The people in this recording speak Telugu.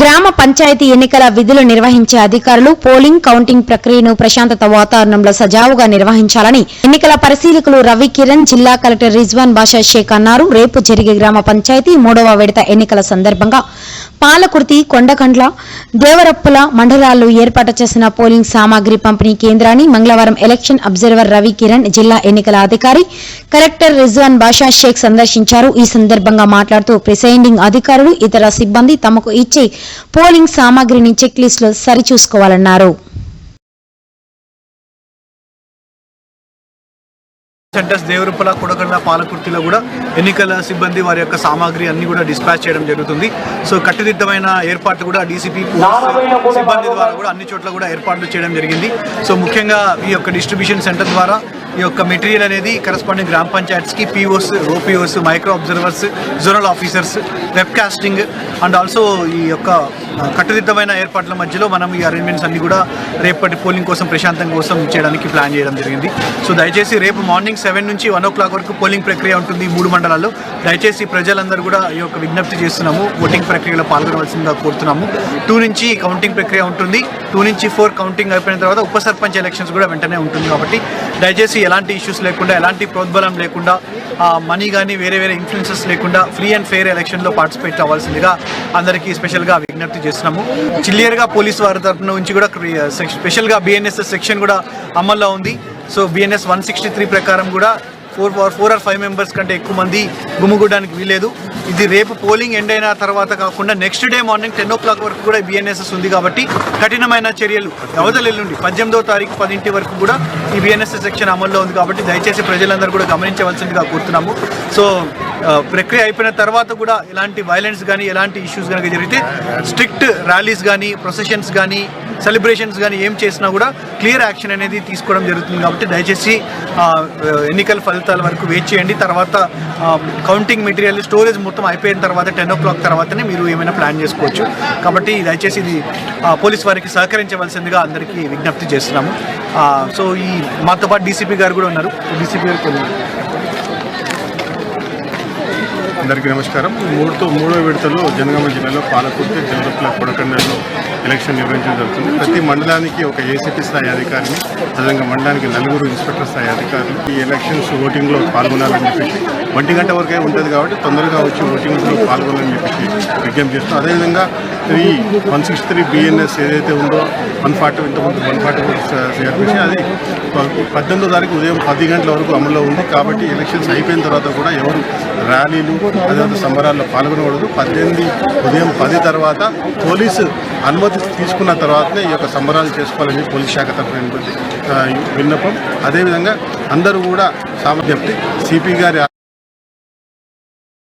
గ్రామ పంచాయతీ ఎన్నికల విధులు నిర్వహించే అధికారులు పోలింగ్ కౌంటింగ్ ప్రక్రియను ప్రశాంతత వాతావరణంలో సజావుగా నిర్వహించాలని ఎన్నికల పరిశీలకులు రవి కిరణ్ జిల్లా కలెక్టర్ రిజ్వాన్ బాషా షేక్ అన్నారు. రేపు జరిగే గ్రామ పంచాయతీ మూడవ విడత ఎన్నికల సందర్భంగా పాలకుర్తి కొండకండ్ల దేవరప్పుల మండలాల్లో ఏర్పాటు చేసిన పోలింగ్ సామాగ్రి పంపిణీ కేంద్రాన్ని మంగళవారం ఎలక్షన్ అబ్జర్వర్ రవి కిరణ్ జిల్లా ఎన్నికల అధికారి కలెక్టర్ రిజ్వాన్ బాషా షేక్ సందర్శించారు. ఈ సందర్భంగా మాట్లాడుతూ ప్రిసైడింగ్ అధికారులు ఇతర సిబ్బంది తమకు ఇచ్చే పోలింగ్ సామాగ్రిని చెక్ లిస్టులో సరిచూసుకోవాలన్నారు. సెంటర్స్ దేవరూపల కొడకండ పాలకుర్తిలో కూడా ఎన్నికల సిబ్బంది వారి యొక్క సామాగ్రి అన్ని కూడా డిస్పాచ్ చేయడం జరుగుతుంది. సో కట్టుదిట్టమైన ఏర్పాట్లు కూడా డీసీపీ సిబ్బంది ద్వారా కూడా అన్ని చోట్ల కూడా ఏర్పాట్లు చేయడం జరిగింది. సో ముఖ్యంగా ఈ యొక్క డిస్ట్రిబ్యూషన్ సెంటర్ ద్వారా ఈ యొక్క మెటీరియల్ అనేది కరస్పాండింగ్ గ్రామ పంచాయత్స్కి POs OPOs micro observers zonal officers web casting and also ఈ యొక్క కట్టుదిట్టమైన ఏర్పాట్ల మధ్యలో మనం ఈ అరేంజ్మెంట్స్ అన్ని కూడా రేపటి పోలింగ్ కోసం ప్రశాంతం కోసం చేయడానికి ప్లాన్ చేయడం జరిగింది. సో దయచేసి రేపు మార్నింగ్ సెవెన్ నుంచి వన్ ఓ క్లాక్ వరకు పోలింగ్ ప్రక్రియ ఉంటుంది మూడు మండలాల్లో. దయచేసి ప్రజలందరూ కూడా ఈ యొక్క విజ్ఞప్తి చేస్తున్నాము ఓటింగ్ ప్రక్రియలో పాల్గొనవలసిందిగా కోరుతున్నాము. టూ నుంచి కౌంటింగ్ ప్రక్రియ ఉంటుంది. టూ నుంచి ఫోర్ కౌంటింగ్ అయిపోయిన తర్వాత ఉప సర్పంచ్ ఎలక్షన్స్ కూడా వెంటనే ఉంటుంది కాబట్టి దయచేసి ఎలాంటి ఇష్యూస్ లేకుండా ఎలాంటి ప్రోద్బలం లేకుండా మనీ కానీ వేరే వేరే ఇన్ఫ్లుయెన్సెస్ లేకుండా ఫ్రీ అండ్ ఫెయిర్ ఎలక్షన్లో పార్టిసిపేట్ అవ్వాల్సిందిగా అందరికీ స్పెషల్గా విజ్ఞప్తి చేస్తున్నాము. క్లియర్గా పోలీస్ వారి తరఫున నుంచి కూడా స్పెషల్గా బిఎన్ఎస్ సెక్షన్ కూడా అమల్లో ఉంది. So BNS one sixty three ప్రకారం కూడా four four or five members కంటే ఎక్కువ మంది గుమ్ముగూడడానికి వీలేదు ఇది రేపు పోలింగ్ ఎండ్ అయిన తర్వాత కాకుండా next day morning ten o'clock వరకు కూడా బిఎన్ఎస్ఎస్ ఉంది కాబట్టి కఠినమైన చర్యలు అవతల ఎల్లుండి పద్దెనిమిదో తారీఖు పదింటి వరకు కూడా ఈ బిఎన్ఎస్ఎస్ సెక్షన్ అమల్లో ఉంది కాబట్టి దయచేసి ప్రజలందరూ కూడా గమనించవలసిందిగా కోరుతున్నాము. సో ప్రక్రియ అయిపోయిన తర్వాత కూడా ఎలాంటి వైలెన్స్ కానీ ఎలాంటి ఇష్యూస్ కనుక జరిగితే స్ట్రిక్ట్ ర్యాలీస్ కానీ ప్రొసెషన్స్ కానీ సెలబ్రేషన్స్ కానీ ఏం చేసినా కూడా క్లియర్ యాక్షన్ అనేది తీసుకోవడం జరుగుతుంది కాబట్టి దయచేసి ఎన్నికల ఫలితాల వరకు వెయిట్ చేయండి. తర్వాత కౌంటింగ్ మెటీరియల్ స్టోరేజ్ మొత్తం అయిపోయిన తర్వాత టెన్ ఓ క్లాక్ తర్వాతనే మీరు ఏమైనా ప్లాన్ చేసుకోవచ్చు. కాబట్టి దయచేసి ఇది పోలీస్ వారికి సహకరించవలసిందిగా అందరికీ విజ్ఞప్తి చేస్తున్నాము. సో ఈ మాతో పాటు డీసీపీ గారు కూడా ఉన్నారు. డీసీపీ గారు అందరికీ నమస్కారం. మూడుతో మూడో విడతలో జనగామ జిల్లాలో పాలకుర్తి జనరప్ల కొడకండలో ఎలక్షన్ నిర్వహించడం జరుగుతుంది. ప్రతి మండలానికి ఒక ఏసీపీ స్థాయి అధికారిని అదేవిధంగా మండలానికి నలుగురు ఇన్స్పెక్టర్ స్థాయి అధికారులు ఈ ఎలక్షన్స్ ఓటింగ్లో పాల్గొనాలని చెప్పేసి ఒంటి గంట వరకే ఉంటుంది కాబట్టి తొందరగా వచ్చి ఓటింగ్లో పాల్గొనాలని చెప్పేసి విజ్ఞప్తి చేస్తాం అదేవిధంగా ఈ వన్ సిక్స్ త్రీ బిఎన్ఎస్ ఏదైతే ఉందో వన్ ఫార్టీ ఇంతకుముందు వన్ ఫార్టీ సిఆర్పిసి అది పద్దెనిమిదో తారీఖు ఉదయం పది గంటల వరకు అమల్లో ఉంది. కాబట్టి ఎలక్షన్స్ అయిపోయిన తర్వాత కూడా ఎవరు ర్యాలీలు అదేవిధంగా సంబరాల్లో పాల్గొనకూడదు. పద్దెనిమిది ఉదయం పది తర్వాత పోలీసు అనుమతి తీసుకున్న తర్వాతనే ఈ యొక్క సంబరాలు చేసుకోవాలని పోలీస్ శాఖ తరఫున విన్నపం. అదేవిధంగా అందరూ కూడా సామర్థ్యం సిపి గారి